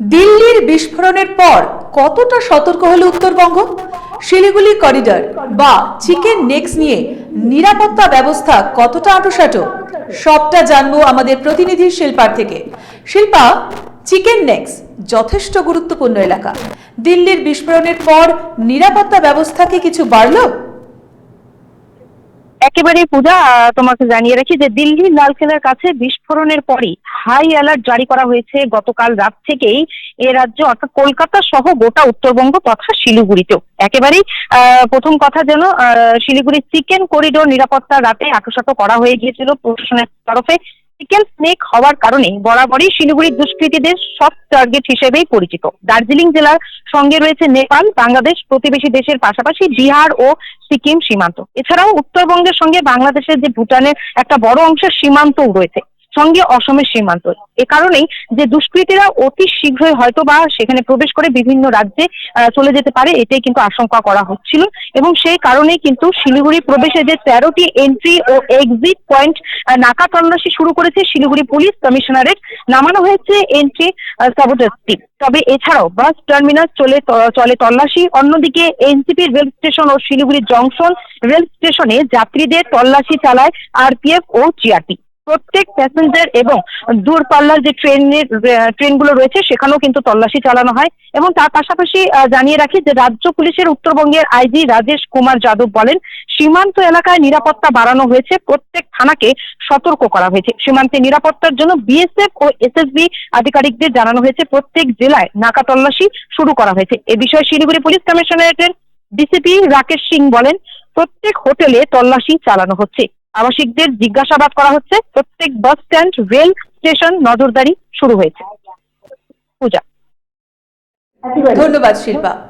দিল্লির বিস্ফোরণের পর কতটা সতর্ক হলো উত্তরবঙ্গ? শিলিগুড়ি করিডর বা চিকেন নেক্স নিয়ে নিরাপত্তা ব্যবস্থা কতটা আঁটোসাঁটো? সবটা জানব আমাদের প্রতিনিধি শিল্পার থেকে। শিল্পা চিকেন নেক্স যথেষ্ট গুরুত্বপূর্ণ এলাকা। দিল্লির বিস্ফোরণের পর নিরাপত্তা ব্যবস্থা কি কিছু বাড়লো? একেবারে পূজা তোমাকে জানিয়ে রাখি যে দিল্লির লালকেল্লার কাছে বিস্ফোরণের পরই হাই অ্যালার্ট জারি করা হয়েছে গতকাল রাত থেকেই এ রাজ্য, অর্থাৎ কলকাতা সহ গোটা উত্তরবঙ্গ তথা শিলিগুড়িতেও। একেবারেই প্রথম কথা যেন শিলিগুড়ির চিকেন করিডোর নিরাপত্তা রাতে আটশত করা হয়ে গিয়েছিল প্রশাসনের তরফে। চিকেন স্নেক হওয়ার কারণে বরাবরই শিলিগুড়ির দুষ্কৃতীদের সব টার্গেট হিসেবেই পরিচিত। দার্জিলিং জেলার সঙ্গে রয়েছে নেপাল, বাংলাদেশ প্রতিবেশী দেশের পাশাপাশি বিহার ও সিকিম সীমান্ত। এছাড়াও উত্তরবঙ্গের সঙ্গে বাংলাদেশের যে ভুটানের একটা বড় অংশের সীমান্তও রয়েছে। সঙ্গে অসমের সীমান্ত। এ কারণেই যে দুষ্কৃতীরা অতি শীঘ্রই হয়তো বা সেখানে প্রবেশ করে বিভিন্ন রাজ্যে চলে যেতে পারে, এটাই কিন্তু আশঙ্কা করা হচ্ছিল। এবং সেই কারণেই কিন্তু শিলিগুড়ি প্রবেশে যে তেরোটি এন্ট্রি ও এক্সিট পয়েন্ট নাকা তল্লাশি শুরু করেছে শিলিগুড়ি পুলিশ কমিশনারেট, নামানো হয়েছে এন্ট্রি সাবোটাস তবে এছাড়াও বাস টার্মিনাস চলে চলে তল্লাশি, অন্যদিকে এনসিপি রেল স্টেশন ও শিলিগুড়ি জংশন রেল স্টেশনে যাত্রীদের তল্লাশি চালায় আরপিএফ ও জিআরপি। প্রত্যেক প্যাসেঞ্জার এবং দূরপাল্লার যে ট্রেনের ট্রেনগুলো রয়েছে, সেখানেও কিন্তু তল্লাশি চালানো হয়। এবং তার পাশাপাশি জানিয়ে রাখি যে রাজ্য পুলিশের উত্তরবঙ্গের আইজি রাজেশ কুমার যাদব বলেন, সীমান্ত এলাকায় নিরাপত্তা বাড়ানো হয়েছে, প্রত্যেক থানাকে সতর্ক করা হয়েছে। সীমান্তে নিরাপত্তার জন্য বিএসএফ ও এসএসবি আধিকারিকদের জানানো হয়েছে, প্রত্যেক জেলায় নাকা তল্লাশি শুরু করা হয়েছে। এ বিষয়ে শিলিগুড়ি পুলিশ কমিশনারেটের ডিসিপি রাকেশ সিং বলেন, প্রত্যেক হোটেলে তল্লাশি চালানো হচ্ছে। আবাসিকদের জিজ্ঞাসাবাদ করা হচ্ছে। প্রত্যেক বাস স্ট্যান্ড, রেল স্টেশন নজরদারি শুরু হয়েছে। পূজা। ধন্যবাদ শিল্পা।